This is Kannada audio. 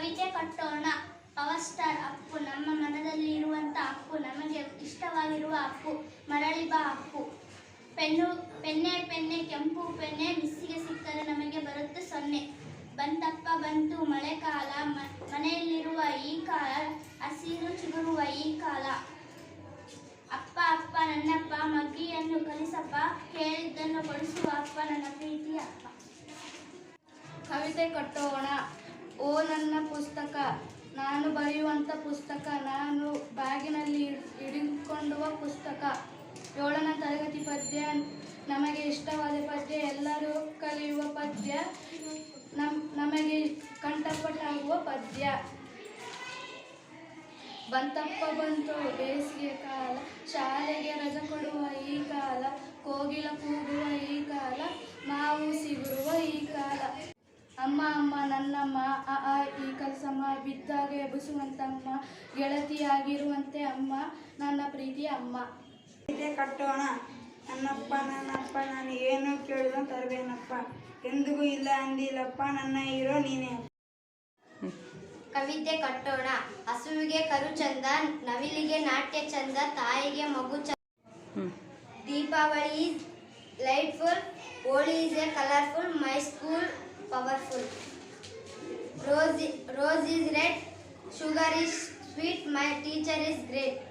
ಕವಿತೆ ಕಟ್ಟೋಣ. ಪವರ್ ಸ್ಟಾರ್ ಅಪ್ಪು, ನಮ್ಮ ಮನದಲ್ಲಿ ಇರುವಂತ ಅಪ್ಪು, ನಮಗೆ ಇಷ್ಟವಾಗಿರುವ ಅಪ್ಪು, ಮರಳಿ ಬಾ ಅಪ್ಪು. ಪೆನ್ನು, ಪೆನ್ನೆ ಪೆನ್ನೆ, ಕೆಂಪು ಪೆನ್ನೆ, ಮಿಸ್ಸಿಗೆ ಸಿಕ್ಕರೆ ನಮಗೆ ಬರುತ್ತೆ ಸೊನ್ನೆ. ಬಂತಪ್ಪ ಬಂತು ಮಳೆಕಾಲ ಕಾಲ ಮನೆಯಲ್ಲಿರುವ ಈ ಕಾಲ, ಹಸಿರು ಚಿಗುರುವ ಈ ಕಾಲ. ಅಪ್ಪ ಅಪ್ಪ, ನನ್ನಪ್ಪ, ಮಗ್ಗಿಯನ್ನು ಕಲಿಸಪ್ಪ, ಕೇಳಿದ್ದನ್ನು ಕೊಡಿಸುವ ಅಪ್ಪ, ನನ್ನ ಪ್ರೀತಿಯ ಅಪ್ಪ. ಕವಿತೆ ಕಟ್ಟೋಣ. ಓ ನನ್ನ ಪುಸ್ತಕ, ನಾನು ಬರೆಯುವಂಥ ಪುಸ್ತಕ, ನಾನು ಬ್ಯಾಗಿನಲ್ಲಿ ಹಿಡಿದುಕೊಂಡುವ ಪುಸ್ತಕ. ಏಳನೇ ತರಗತಿ ಪದ್ಯ, ನಮಗೆ ಇಷ್ಟವಾದ ಪದ್ಯ, ಎಲ್ಲರೂ ಕಲಿಯುವ ಪದ್ಯ, ನಮ್, ನಮಗೆ ಕಂಠಪಟ್ಟಾಗುವ ಪದ್ಯ. ಬಂತಪ್ಪ ಬಂತು, ಬೇಸಿಗೆ ಕಾಲ, ಶಾಲೆಗೆ ರಜ ಕೊಡುವ ಈ ಕಾಲ, ಕೋಗಿಲ ಕೂಗುವ ಈ ಕಾಲ ಮಾವು ಸಿಗುವ ಈ ಕಾಲ ಅಮ್ಮ ನನ್ನಮ್ಮ ಆ ಆ ಈ ಕಲ್ಸಮ್ಮ ಬಿದ್ದಾಗ ಎಬ್ಬಿಸುವಂತಮ್ಮ ಗೆಳತಿಯಾಗಿರುವಂತೆ ಅಮ್ಮ ನನ್ನ ಪ್ರೀತಿಯ ಅಮ್ಮ. ಕವಿತೆ ಕಟ್ಟೋಣ. ನನ್ನಪ್ಪ ನನ್ನಪ್ಪ ನಾನು ಏನು ಕೇಳಿದ ತರಬೇನಪ್ಪ. ಎಂದಿಗೂ ಇಲ್ಲ ಅಂದಿಲ್ಲಪ್ಪ ನನ್ನ ಇರೋ ನೀನೇ. ಕವಿತೆ ಕಟ್ಟೋಣ. ಹಸುವಿಗೆ ಕರು ಚಂದ ನವಿಲಿಗೆ ನಾಟ್ಯ ಚಂದ ತಾಯಿಗೆ ಮಗು ಚಂದ. Deepavali lightful Holi is a colourful my school powerful sugar is sweet, my teacher is great.